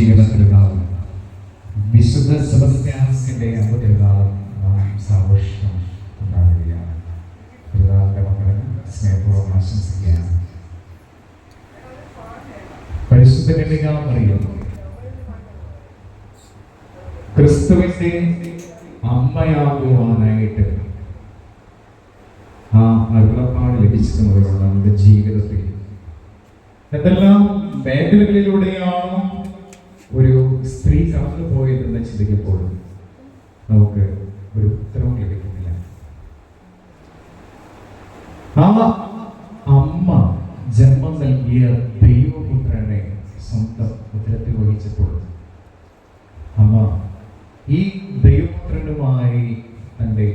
തിരുനാൾ വിശുദ്ധ സെബസ്ത്യാനസിന്റെ അമ്പ തിരുനാൾ നാം സാഘോഷം ഉണ്ടാവുകയാണ് പിതാവിന്റെ മക്കളെ സ്നേഹപൂർവം ആശംസിക്കുകയാണ്. പരിശുദ്ധ കന്യകാമറിയം ക്രിസ്തുവിന്റെ അമ്മയാകുവാനായിട്ട് ആ അരുളപ്പാട് ലഭിച്ചത് നമ്മുടെ ജീവിതത്തിൽ. എന്തെല്ലാം മേഖലകളിലൂടെയാണ് ഒരു സ്ത്രീ കടന്നു പോയതെന്ന് ചിന്തിക്കുമ്പോൾ നമുക്ക് ഒരു ഉത്തരവും ലഭിക്കുന്നില്ല. ആ അമ്മ ജന്മം നൽകിയ ദൈവപുത്രനെ സ്വന്തം ഉത്തരത്തിൽ വഹിച്ചപ്പോൾ അമ്മ ഈ ദൈവപുത്രനുമായി തന്റെ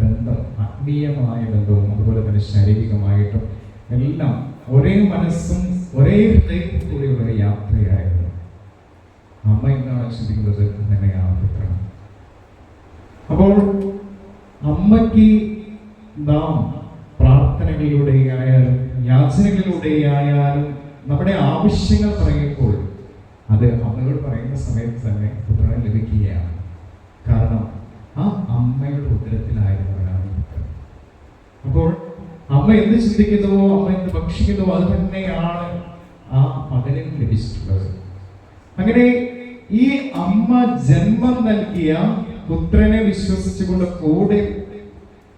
ബന്ധം ആത്മീയമായ ബന്ധവും അതുപോലെ തന്നെ ശാരീരികമായിട്ടും എല്ലാം ഒരേ മനസ്സും ഒരേ ഹൃദയത്തോടെയുള്ള ഒരു യാത്രയായിരുന്നു. അമ്മ എന്താണ് ചിന്തിക്കുന്നത് അങ്ങനെയാണ് പുത്രൻ അപ്പോൾ അമ്മയ്ക്ക് നാം പ്രാർത്ഥനകളിലൂടെ ആയാലും യാചനകളിലൂടെ ആയാലും നമ്മുടെ ആവശ്യങ്ങൾ പറയുമ്പോൾ അത് അമ്മയോട് പറയുന്ന സമയത്ത് തന്നെ പുത്രനെ ലഭിക്കുകയാണ്. കാരണം ആ അമ്മയുടെ ഉത്തരത്തിലായിരുന്നവരാണ് ഈ പുത്രൻ. അപ്പോൾ അമ്മ എന്ത് ചിന്തിക്കുന്നുവോ അമ്മ എന്ത് ഭക്ഷിക്കുന്നുവോ അത് തന്നെയാണ് ആ മകനും ലഭിച്ചിട്ടുള്ളത്. അങ്ങനെ ഈ അമ്മ ജന്മം നൽകിയ പുത്രനെ വിശ്വസിച്ചുകൊണ്ട് കൂടെ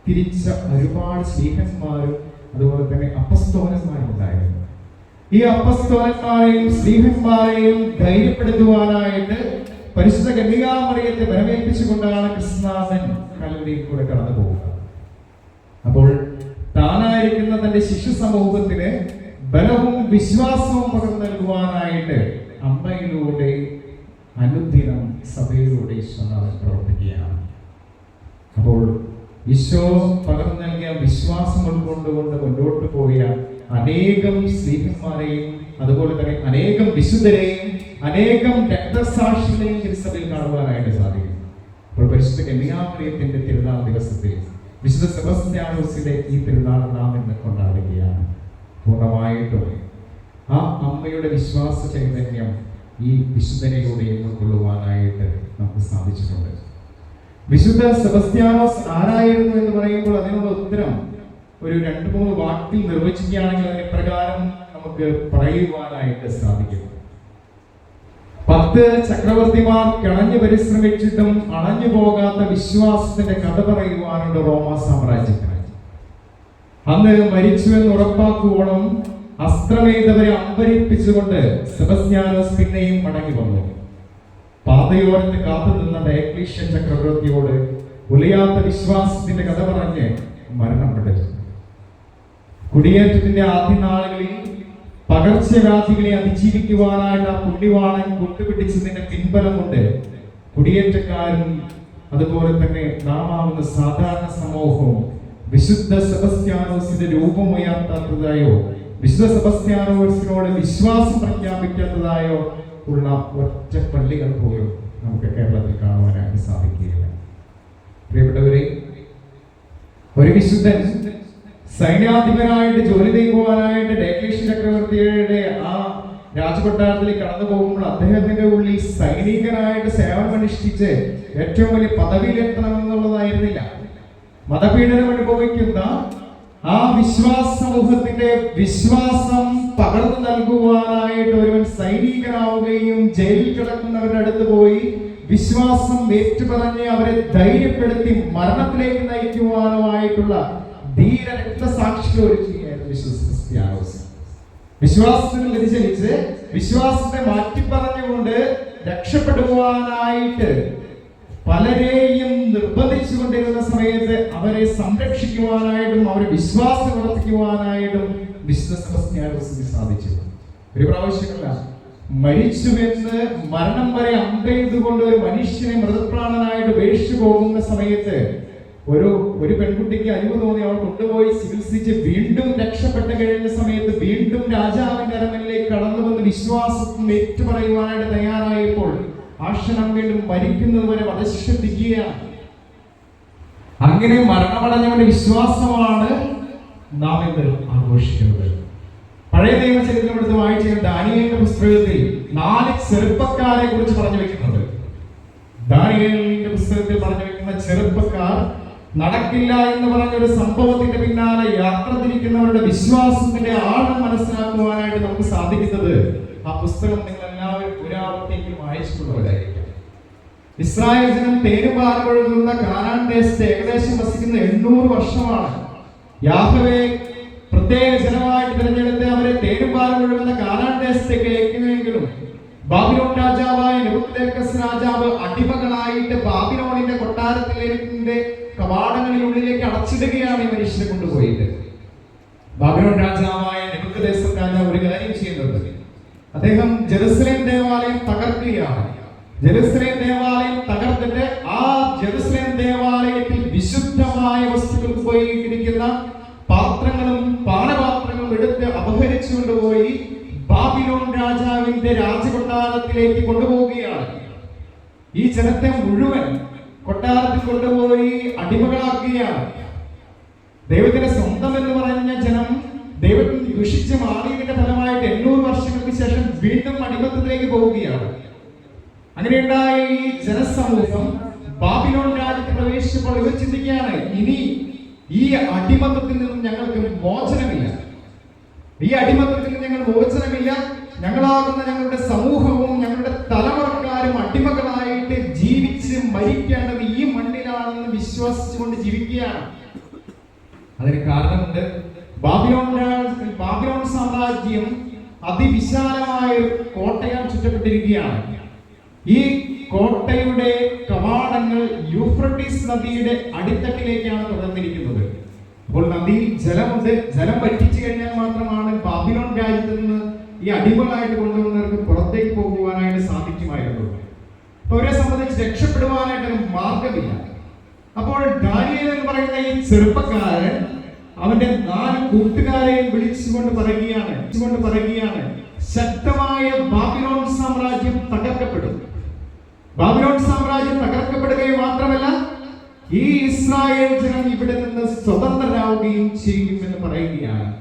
തിരിച്ച ഒരുപാട് സ്നേഹന്മാരും അതുപോലെ തന്നെ അപ്പസ്തോലന്മാരും ഉണ്ടായിരുന്നു. ഈ അപ്പസ്തോലന്മാരെയും സ്നേഹന്മാരെയും ധൈര്യപ്പെടുത്തുവാനായിട്ട് പരിശുദ്ധ കന്യകാമറിയത്തെ വരവേൽപ്പിച്ചുകൊണ്ടാണ് കൃഷ്ണനാഥൻ കലവരിയിൽ കൂടെ കടന്നു പോകുക അപ്പോൾ താനായിരിക്കുന്ന തന്റെ ശിശു സമൂഹത്തിന് ബലവും വിശ്വാസവും പകർന്നു നൽകുവാനായിട്ട് അമ്മയിലൂടെ അനുദിനം സഭയിലൂടെ ഈശ്വരനാഥൻ പ്രവർത്തിക്കുകയാണ്. അപ്പോൾ വിശ്വാസം പകർന്നു നൽകിയ വിശ്വാസം ഉൾക്കൊണ്ടുകൊണ്ട് മുന്നോട്ട് പോയ അനേകം സ്ത്രീഹന്മാരെയും അതുപോലെ തന്നെ അനേകം വിശുദ്ധരെയും അനേകം രക്തസാക്ഷികളെയും തിരുസഭയിൽ കാണുവാനായിട്ട് സാധിക്കും അപ്പോൾ പരിശുദ്ധ കന്യാമറിയത്തിന്റെ തിരുനാൾ ദിവസത്തിൽ വിശുദ്ധ സെബസ്ത്യാനോസിന്റെ ഈ തിരുനാൾ നാം ഇന്ന് കൊണ്ടാടുകയാണ്. അമ്മയുടെ വിശ്വാസ ചൈതന്യം ഈ വിശുദ്ധനയിലൂടെ ഉൾക്കൊള്ളുവാനായിട്ട് നമുക്ക് സാധിച്ചിട്ടുണ്ട്. വിശുദ്ധ സെബസ്ത്യാനോസ് ആരായിരുന്നു എന്ന് പറയുമ്പോൾ അതിനുള്ള ഉത്തരം ഒരു രണ്ട് മൂന്ന് വാക്കിൽ നിർവചിക്കുകയാണെങ്കിൽ അതിന് പ്രകാരം നമുക്ക് പറയുവാനായിട്ട് സാധിക്കും. പത്ത് ചക്രവർത്തിമാർ കിണഞ്ഞു പരിശ്രമിച്ചിട്ടും അണഞ്ഞു പോകാത്ത വിശ്വാസത്തിന്റെ കഥ പറയുവാനുണ്ട് റോമ സാമ്രാജ്യത്തിന് അന്ന് മരിച്ചുവെന്ന് ഉറപ്പാക്കുവോളം അസ്ത്രമേതവരെ അമ്പരിപ്പിച്ചുകൊണ്ട് സെബസ്ഞാനോസ് പിന്നെയും മടങ്ങി വന്നു. പാതയോരത്ത് കാത്തു നിന്ന ഡയക്ലീഷ്യൻ ചക്രവർത്തിയോട് ഉലയാത്ത വിശ്വാസത്തിന്റെ കഥ പറഞ്ഞ് മരണപ്പെട്ടു കുടിയേറ്റത്തിന്റെ ആദ്യ നാളുകളിൽ പകർച്ചവ്യാധികളെ അതിജീവിക്കുവാനായിട്ട് ആ പുണ്യവാണൻ കൊണ്ടുപിടിച്ചതിന്റെ പിൻബലം കൊണ്ട് കുടിയേറ്റക്കാരും അതുപോലെ തന്നെ നാമാവുന്ന സാധാരണ സമൂഹവും വിശുദ്ധ സെബസ്ത്യാനോസിന്റെ രൂപമുയർത്താത്തതായോ വിശുദ്ധ വിശ്വാസം പ്രഖ്യാപിക്കാത്തതായോ ഉള്ള ഒറ്റ പള്ളികൾ പോലും നമുക്ക് കേരളത്തിൽ കാണുവാനായിട്ട് സാധിക്കുകയില്ല. പ്രിയപ്പെട്ടവരെ ഒരു വിശുദ്ധൻ സൈന്യാധിപനായിട്ട് ജോലി നീങ്ങുവാനായിട്ട് ഡേകേഷ് ചക്രവർത്തിയുടെ ആ രാജകൊട്ടാരത്തിലേക്ക് കടന്നു പോകുമ്പോൾ അദ്ദേഹത്തിന്റെ ഉള്ളിൽ സൈനികനായിട്ട് സേവനമനുഷ്ഠിച്ച് ഏറ്റവും വലിയ പദവിയിലെത്തണമെന്നുള്ളതായിരുന്നില്ല മതപീഡനം അനുഭവിക്കുന്ന ആ വിശ്വാസ സമൂഹത്തിന്റെ വിശ്വാസം പകർന്നു നൽകുവാനായിട്ട് ഒരുവൻ സൈനികനാവുകയും ജയിലിൽ കിടക്കുന്നവരുടെ അടുത്ത് പോയി വിശ്വാസം ഏറ്റുപറഞ്ഞ് അവരെ ധൈര്യപ്പെടുത്തി മരണത്തിലേക്ക് നയിക്കുവാനുമായിട്ടുള്ള ധീര രക്തസാക്ഷികൾ ഒരുക്കുകയായിരുന്നു വിശ്വസ ക്രിസ്ത്യാനോസ്. വിശ്വാസത്തിൽ വ്യതിചലിച്ച് വിശ്വാസത്തെ മാറ്റിപ്പറഞ്ഞുകൊണ്ട് രക്ഷപ്പെടുവാനായിട്ട് പലരെയും നിർബന്ധിച്ചുകൊണ്ടിരുന്ന സമയത്ത് അവരെ സംരക്ഷിക്കുവാനായിട്ടും അവരെ വിശ്വാസം ഉറപ്പിക്കുവാനായിട്ടും വിശുദ്ധ സെബസ്ത്യാനോസിന് സാധിച്ചു. ഒരു പ്രാവശ്യമല്ല മരിച്ചുവെന്ന് മരണം വരെ അമ്പെയ്തുകൊണ്ട് ഒരു മനുഷ്യനെ മൃതപ്രാണനായിട്ട് ഉപേക്ഷിച്ചു പോകുന്ന സമയത്ത് ഒരു ഒരു പെൺകുട്ടിക്ക് അരിവ് തോന്നി അവൾ കൊണ്ടുപോയി ചികിത്സിച്ച് വീണ്ടും രക്ഷപ്പെട്ട് കഴിഞ്ഞ സമയത്ത് വീണ്ടും രാജാവിന്റെ അരമനിലേക്ക് കടന്നു വന്ന് വിശ്വാസം ഏറ്റുപറയുവാനായിട്ട് തയ്യാറായപ്പോൾ ആ ക്ഷണം വീണ്ടും മരിക്കുന്നത് വരെ അങ്ങനെ മരണമടഞ്ഞവന്റെ വിശ്വാസമാണ് നാം ഇന്ന് ആഘോഷിക്കുന്നത്. പഴയ നിയമചരിത്രം എടുത്ത് വായിച്ച ദാനിയലിന്റെ പുസ്തകത്തിൽ നാല് ചെറുപ്പക്കാരെ കുറിച്ച് പറഞ്ഞു വെക്കുന്നത് ദാനിയലിന്റെ പുസ്തകത്തിൽ പറഞ്ഞു വെക്കുന്ന ചെറുപ്പക്കാർ നടക്കില്ല എന്ന് പറഞ്ഞ ഒരു സംഭവത്തിന്റെ പിന്നാലെ യാത്ര തിരിക്കുന്നവരുടെ വിശ്വാസത്തിന്റെ ആഴം മനസ്സിലാക്കുവാനായിട്ട് നമുക്ക് സാധിക്കുന്നത് ആ പുസ്തകം നിങ്ങൾ എല്ലാവരും ഒരാളത്തേക്കും വായിച്ചിട്ടുള്ളവരായിരിക്കും. ഇസ്രായേൽ ജനം തേനുപാൽ ഒഴുകുന്ന കാനാൻ ദേശത്ത് ഏകദേശം വസിക്കുന്ന എണ്ണൂറ് വർഷമാണ്. യാഹവേ പ്രത്യേക ജനമായിട്ട് തിരഞ്ഞെടുത്ത് അവരെ പേര് ഒഴുകുന്ന കാനാൻ ദേശത്തേക്ക് അയക്കുമെങ്കിലും ബാബിലോൺ രാജാവായ നെബുക്കദ്നേസർ രാജാവ് അടിമകളായിട്ട് ബാബിലോണിന്റെ കൊട്ടാരത്തിലെ കവാടങ്ങളിലുള്ളിലേക്ക് അടച്ചിടുകയാണ് ഈ മനുഷ്യരെ കൊണ്ടുപോയത്. ബാബിലോൺ രാജാവായ നെബുക്കദ്നേസർ രാജാവ് ഒരു കാര്യം ചെയ്യുന്നത് അദ്ദേഹം ജെറുസലേം ദേവാലയം തകർക്കുകയാണ്. ജെറുസലേം ദേവാലയം തകർത്തിട്ട് ആ ജെറുസലേം ദേവാലയത്തിൽ വിശുദ്ധമായ വസ്തുക്കൾ ഉപയോഗിച്ചിരിക്കുന്ന പാത്രങ്ങളും പാനപാത്രങ്ങളും എടുത്ത് അപഹരിച്ചുകൊണ്ടുപോയി ബാബിലോൺ രാജാവിന്റെ രാജകൊട്ടാരത്തിലേക്ക് കൊണ്ടുപോവുകയാണ്. ഈ ജനത്തെ മുഴുവൻ കൊട്ടാരത്തിൽ കൊണ്ടുപോയി അടിമകളാക്കുകയാണ്. ദൈവത്തിന്റെ സ്വന്തം എന്ന് പറഞ്ഞ ജനം ദൈവത്തിൽ ദുഷിച്ച് മാറിയതിന്റെ ഫലമായിട്ട് എണ്ണൂറ് വർഷങ്ങൾക്ക് ശേഷം വീണ്ടും അടിമത്തത്തിലേക്ക് പോവുകയാണ്. അങ്ങനെയുണ്ടായ ഈ ജനസമൂഹം ബാബിലോൺ രാജ്യത്ത് പ്രവേശിച്ചപ്പോൾ ഇവർ ചിന്തിക്കുകയാണ് ഇനി ഈ അടിമത്തത്തിൽ നിന്നും ഞങ്ങൾക്ക് മോചനമില്ല. ഈ അടിമത്തത്തിൽ നിന്ന് ഞങ്ങൾ മോചനമില്ല. ഞങ്ങളാകുന്ന ഞങ്ങളുടെ സമൂഹവും ഞങ്ങളുടെ തലമുറക്കാരും അടിമകളായിട്ട് ജീവിച്ച് മരിക്കേണ്ടത് ഈ മണ്ണിലാണെന്ന് വിശ്വസിച്ചുകൊണ്ട് ജീവിക്കുകയാണ്. അതിന് കാരണമുണ്ട് ബാബിലോൺ ബാബിലോൺ സാമ്രാജ്യം അതിവിശാലമായ കോട്ടയാൽ ചുറ്റപ്പെട്ടിരിക്കുകയാണ്. ഈ കോട്ടയുടെ കവാടങ്ങൾ യൂഫ്രട്ടീസ് നദിയുടെ അടിത്തട്ടിലേക്കാണ് തുറന്നിരിക്കുന്നത്. അപ്പോൾ നദിയിൽ ജലമുണ്ട് ജലം വറ്റിച്ചു കഴിഞ്ഞാൽ മാത്രമാണ് ബാബിലോൺ രാജ്യത്ത് നിന്ന് ഈ അടിമകളായിട്ട് കൊണ്ടുവന്നവർക്ക് പുറത്തേക്ക് പോകുവാനായിട്ട് സാധിക്കുമായിരുന്നു. അപ്പൊ അവരെ സംബന്ധിച്ച് രക്ഷപ്പെടുവാനായിട്ട് ഒരു മാർഗമില്ല അപ്പോൾ ഡാനിയൽ എന്ന് പറയുന്ന ഈ ചെറുപ്പക്കാരൻ അവന്റെ നാല് കൂട്ടുകാരെയും വിളിച്ചുകൊണ്ട് പറയുകയാണ് വിളിച്ചുകൊണ്ട് പറയുകയാണ് ശക്തമായ ബാബിലോൺ സാമ്രാജ്യം തകർക്കപ്പെടും. ബാബിലോൺ സാമ്രാജ്യം തകർക്കപ്പെടുകയും മാത്രമല്ല ഈ ഇസ്രായേൽ ജനം ഇവിടെ നിന്ന് സ്വതന്ത്രരാവുകയും ചെയ്യും എന്ന് പറയുകയാണ്.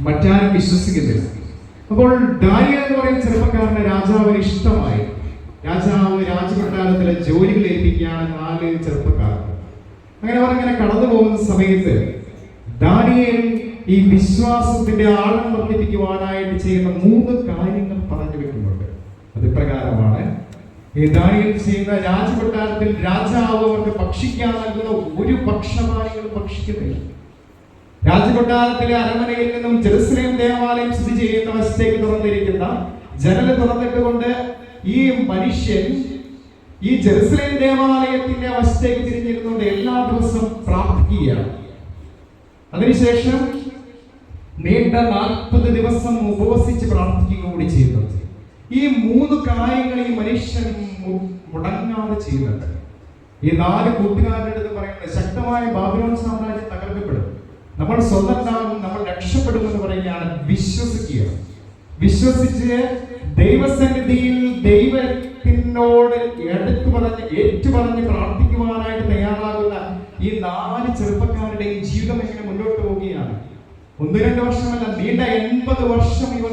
മറ്റാരും വിശ്വസിക്കുന്നില്ല. അപ്പോൾ ഡാനിയൽ എന്ന് പറയുന്ന ചെറുപ്പക്കാരനെ രാജാവ് ഇഷ്ടമായി. രാജാവ് രാജകൊട്ടാരത്തിലെ ജോലികൾ ഏൽപ്പിക്കുകയാണ് നാല് ചെറുപ്പക്കാർ. അങ്ങനെ അവർ ഇങ്ങനെ കടന്നു പോകുന്ന സമയത്ത് ദാനിയേൽ ഈ വിശ്വാസത്തിന്റെ ആഴം വർദ്ധിപ്പിക്കുവാനായിട്ട് ചെയ്യുന്ന മൂന്ന് കാര്യങ്ങൾ പറഞ്ഞു വെക്കുന്നുണ്ട്. അത് പ്രകാരമാണ് ഈ ദാനിയേൽ ചെയ്യുന്ന രാജകൊട്ടാരത്തിൽ രാജാവ് അവർക്ക് ഭക്ഷിക്കാൻ നൽകുന്ന ഒരു ഭക്ഷണപാനികളും ഭക്ഷിക്കുന്നില്ല. രാജകൊട്ടാരത്തിലെ അരമനയിൽ നിന്നും ജെറുസലേം ദേവാലയം സ്ഥിതി ചെയ്യുന്ന വശത്തേക്ക് തുറന്നിരിക്കുന്ന ജനൽ തുറന്നിട്ടുകൊണ്ട് ഈ മനുഷ്യൻ ഈ ജെറുസലേം ദേവാലയത്തിന്റെ വശത്തേക്ക് തിരിഞ്ഞിരുന്നുകൊണ്ട് എല്ലാ ദിവസവും പ്രാർത്ഥിക്കുകയാണ്. അതിനുശേഷം നീണ്ട നാൽപ്പത് ദിവസം ഉപവസിച്ച് പ്രാർത്ഥിക്കുക കൂടി ചെയ്യുന്നത് ഈ മൂന്ന് കാര്യങ്ങൾ ഈ മനുഷ്യൻ മുടങ്ങാതെ ചെയ്യുന്നുണ്ട്. ഈ നാല് കൂട്ടുകാരുടെ അടുത്ത് പറയുന്നത് ശക്തമായ ബാബിലോൺ സാമ്രാജ്യം തകർക്കപ്പെടും. നമ്മൾ സ്വന്തം നമ്മൾ രക്ഷപ്പെടുമെന്ന് പറയുകയാണ് വിശ്വസിക്കുക. വിശ്വസിച്ച് ദൈവസന്നിധിയിൽ ദൈവത്തിനോട് എടുത്തു പറഞ്ഞ് ഏറ്റു പറഞ്ഞ് പ്രാർത്ഥിക്കുവാനായിട്ട് തയ്യാറാകുന്ന ഈ നാല് ചെറുപ്പക്കാരുടെയും ജീവിതം എങ്ങനെ മുന്നോട്ട് പോവുകയാണ്. ഒന്ന് രണ്ട് വർഷമല്ല നീണ്ട എൺപത് വർഷം ഇവർ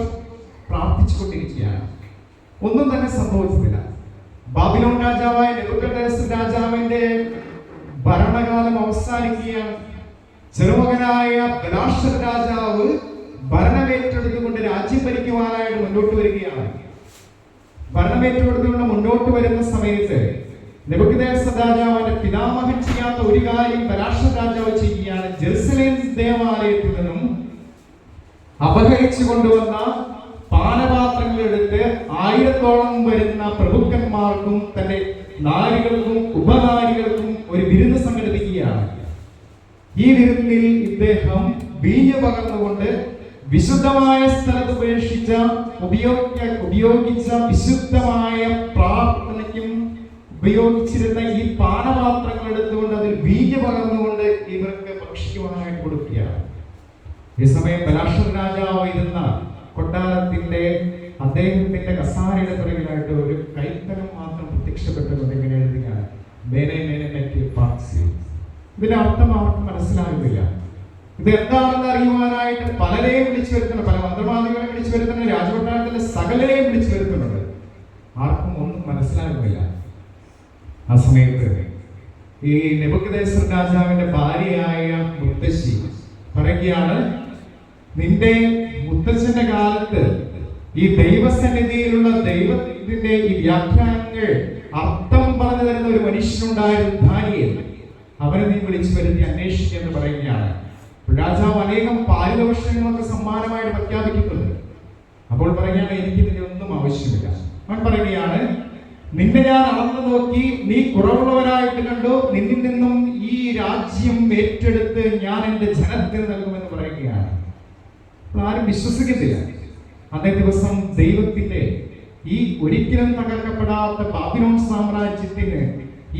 പ്രാർത്ഥിച്ചുകൊണ്ടിരിക്കുകയാണ്. ഒന്നും തന്നെ സംഭവിച്ചിട്ടില്ല. ബാബിലോൺ രാജാവായ നെബുക്കദ്നേസർ രാജാവിന്റെ ഭരണകാലം അവസാനിക്കുകയാണ്. ചെറുമകനായ ബലാഷർ രാജാവ് ഭരണമേറ്റെടുത്തുകൊണ്ട് രാജ്യം ഭരിക്കുവാനായിട്ട് മുന്നോട്ട് വരികയാണ്. ഭരണമേറ്റെടുത്തുകൊണ്ട് മുന്നോട്ട് വരുന്ന സമയത്ത് നെബുക്കദ്നേസർ രാജാവിന്റെ പിതാമഹൻ ചെയ്യാത്ത ഒരു കാര്യം ബലാഷർ രാജാവ് ചെയ്യുകയാണ്. ജെറുസലേം ദേവാലയത്തിൽ നിന്നും അപഹരിച്ചു കൊണ്ടുവന്ന എടുത്ത് ആയിരത്തോളം വരുന്ന പ്രഭുക്കന്മാർക്കും തന്റെ നാരികൾക്കും ഉപനാരികൾക്കും ഒരു വിരുന്ന് സംഘടിപ്പിക്കുകയാണ്. ഈ വിരുന്നിൽ ഇദ്ദേഹം വീഞ്ഞു പകർന്നുകൊണ്ട് വിശുദ്ധമായ സ്ഥലത്ത് ഉപേക്ഷിച്ച ഉപയോഗിക്ക ഉപയോഗിച്ച വിശുദ്ധമായ പ്രാർത്ഥനയ്ക്കും ഉപയോഗിച്ചിരുന്ന ഈ പാനപാത്രങ്ങൾ എടുത്തുകൊണ്ട് അതിൽ ബീജ പകർന്നുകൊണ്ട് ഇവർക്ക് ഭക്ഷിക്കുവാനായിട്ട് കൊടുക്കുകയാണ്. ഈ സമയം ബലാഷർ രാജാവ് ഇരുന്ന കൊട്ടാരത്തിന്റെ അദ്ദേഹത്തിന്റെ കസാരയുടെ പിറകിലായിട്ട് ഒരു കൈത്തരം മാത്രം പ്രത്യക്ഷപ്പെട്ടത് ഇങ്ങനെ എഴുതുകയാണ് മേനെ മേനെ നെറ്റിൽ പാർട്സ് ഇതിന്റെ അർത്ഥം അവർക്ക് മനസ്സിലാകുന്നില്ല. ഇത് എന്താണെന്ന് അറിയുവാനായിട്ട് പലരെയും വിളിച്ചു വരുത്തുന്നു പല മന്ത്രവാദികളെ വിളിച്ചു വരുത്തുന്നു രാജകൊട്ടാരത്തിലെ സകലരെയും വിളിച്ചു വരുത്തുന്നുണ്ട്. ആർക്കും ഒന്നും മനസ്സിലാകുന്നില്ല. ആ സമയത്ത് ഈ നെബുക്കദേശ്വർ രാജാവിന്റെ ഭാര്യയായ മുത്തശ്ശി പറയുകയാണ് നിന്റെ മുത്തച്ഛന്റെ കാലത്ത് ഈ ദൈവസന്നിധിയിലുള്ള ദൈവത്തിന്റെ ഈ വ്യാഖ്യാനങ്ങൾ അർത്ഥം പറഞ്ഞു തരുന്ന ഒരു മനുഷ്യനുണ്ടായിരുന്നു ധാനിയൽ അവനെ നീ വിളിച്ചു വരുത്തി അന്വേഷിക്കുക എന്ന് പറയുകയാണ്. രാജാവ് അനേകം പാരിതോഷങ്ങളൊക്കെ സമ്മാനമായിട്ട് പ്രഖ്യാപിക്കുന്നുണ്ട് അപ്പോൾ പറയുകയാണ് എനിക്ക് ഇതിന്റെ ഒന്നും ആവശ്യമില്ല. അവൻ പറയുകയാണ് നിന്നെ ഞാൻ അളന്നു നോക്കി നീ കുറവുള്ളവരായിട്ട് കണ്ടു. നിന്നിൽ നിന്നും ഈ രാജ്യം ഏറ്റെടുത്ത് ഞാൻ എന്റെ ജനത്തിന് നൽകുമെന്ന് പറയുകയാണ്. അപ്പോൾ ആരും വിശ്വസിക്കത്തില്ല. അന്നേ ദിവസം ദൈവത്തിന്റെ ഈ ഒരിക്കലും തകർക്കപ്പെടാത്ത ബാബിലോൺ സാമ്രാജ്യത്തിന്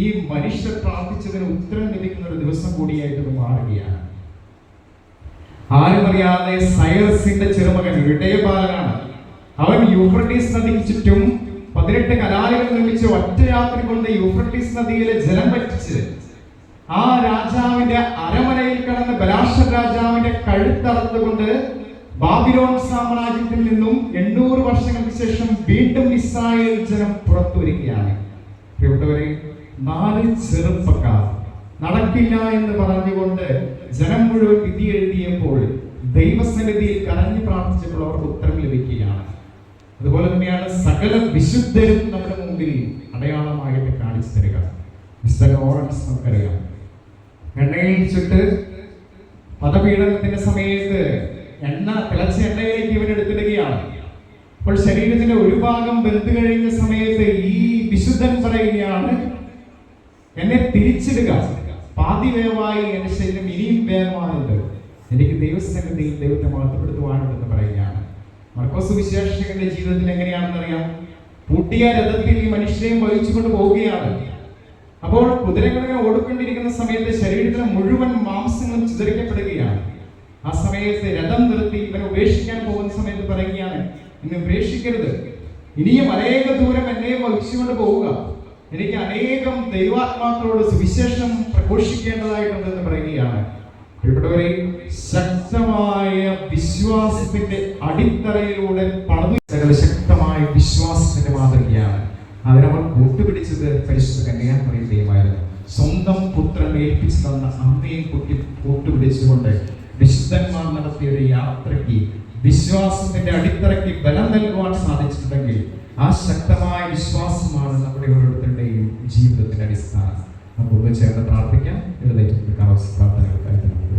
ഈ മനുഷ്യർ പ്രാർത്ഥിച്ചതിന് ഉത്തരം ലഭിക്കുന്ന ഒരു ദിവസം കൂടിയായിട്ട് ഇത് മാറുകയാണ്. ആരും അറിയാതെ സൈറസിന്റെ ചെറുമകൻ ഇടയബാലനാണ്. അവൻ യൂഫ്രട്ടീസ് നദിക്ക് ചുറ്റും പതിനെട്ട് കലാലുകൾ നിർമ്മിച്ച് ഒറ്റ രാത്രി കൊണ്ട് യൂഫ്രട്ടീസ് നദിയിലെ ജലം പറ്റിച്ച് ആ രാജാവിന്റെ അരമനയിൽ കടന്ന് ബലാഷ രാജാവിന്റെ കഴുത്തറുത്തുകൊണ്ട് ബാബിലോൺ സാമ്രാജ്യത്തിൽ നിന്നും എണ്ണൂറ് വർഷങ്ങൾക്ക് ശേഷം വീണ്ടും ഇസ്രായേൽ ജനം പുറത്തു വരികയാണ് പ്രിയപ്പെട്ടവരെ നാല് ചെറുപ്പക്കാർ. നടക്കില്ല എന്ന് പറഞ്ഞുകൊണ്ട് ജനം മുഴുവൻ വിധി എഴുതിയപ്പോൾ ദൈവസന്നിധിയിൽ കരഞ്ഞു പ്രാർത്ഥിച്ചപ്പോൾ അവർക്ക് ഉത്തരം ലഭിക്കുകയാണ്. അതുപോലെ തന്നെയാണ് സകല വിശുദ്ധരും നമ്മുടെ മുമ്പിൽ അടയാളമായിട്ട് കാണിച്ചു തരിക. നമുക്കറിയാം. എണ്ണയിൽ ചുട്ട് പദപീഡനത്തിന്റെ സമയത്ത് എണ്ണ തിളച്ച എണ്ണയിലേക്ക് ഇവൻ എടുത്തിടുകയാണ്. അപ്പോൾ ശരീരത്തിന്റെ ഒരു ഭാഗം വെന്ത് കഴിഞ്ഞ സമയത്ത് ഈ വിശുദ്ധൻ പറയുകയാണ് എന്നെ തിരിച്ചിടുക. പാതി വേവായി എന്റെ ശരീരം ഇനിയും വേഗമാകുന്നത് എനിക്ക് ദൈവസന്നിധിയിൽ ദൈവത്തെ മഹത്വപ്പെടുത്തുവാനുണ്ടെന്ന് പറയുകയാണ്. മർക്കോസ് വിശേഷകന്റെ ജീവിതത്തിൽ എങ്ങനെയാണെന്ന് അറിയാം? പൂട്ടിയ രഥത്തിൽ ഈ മനുഷ്യരെയും വഹിച്ചുകൊണ്ട് പോവുകയാണ്. അപ്പോൾ കുതിരകളിങ്ങനെ ഓടിക്കൊണ്ടിരിക്കുന്ന സമയത്ത് ശരീരത്തിലെ മുഴുവൻ മാംസങ്ങളും ചിതറിക്കപ്പെടുകയാണ്. സമയത്ത് രഥം നിർത്തി ഇവനെ ഉപേക്ഷിക്കാൻ പോകുന്ന സമയത്ത് പറയുകയാണ് എന്നെ ഉപേക്ഷിക്കരുത്. ഇനിയും അനേക ദൂരം എന്നെയും വഹിച്ചുകൊണ്ട് പോവുക. എനിക്ക് അനേകം ദൈവാത്മാക്കളോട് സുവിശേഷം പ്രഘോഷിക്കേണ്ടതായിട്ടുണ്ടെന്ന് പറയുകയാണ്. പ്രിയപ്പെട്ടവരെ ശക്തമായ വിശ്വാസത്തിന്റെ അടിത്തറയിലൂടെ പടന്നു ശക്തമായ വിശ്വാസത്തിന്റെ മാതൃകയാണ് അവരവർ കൂട്ടുപിടിച്ചത് പരിശുദ്ധ കന്യാകുമാരി ദൈവമായിരുന്നു. സ്വന്തം പുത്രൻ ഏൽപ്പിച്ചു തന്ന അമ്മയും കുട്ടി കൂട്ടുപിടിച്ചുകൊണ്ട് വിശുദ്ധന്മാർ നടത്തിയ ഒരു യാത്രയ്ക്ക് വിശ്വാസത്തിന്റെ അടിത്തറയ്ക്ക് ബലം നൽകുവാൻ സാധിച്ചിട്ടുണ്ടെങ്കിൽ ആ ശക്തമായ വിശ്വാസമാണ് നമ്മുടെ ഓരോരുത്തരുടെയും ജീവിതത്തിന്റെ അടിസ്ഥാനം. നമുക്ക് ഒന്ന് ചേർന്ന് പ്രാർത്ഥിക്കാം. പ്രാർത്ഥനകൾക്കായിട്ട് നമുക്ക്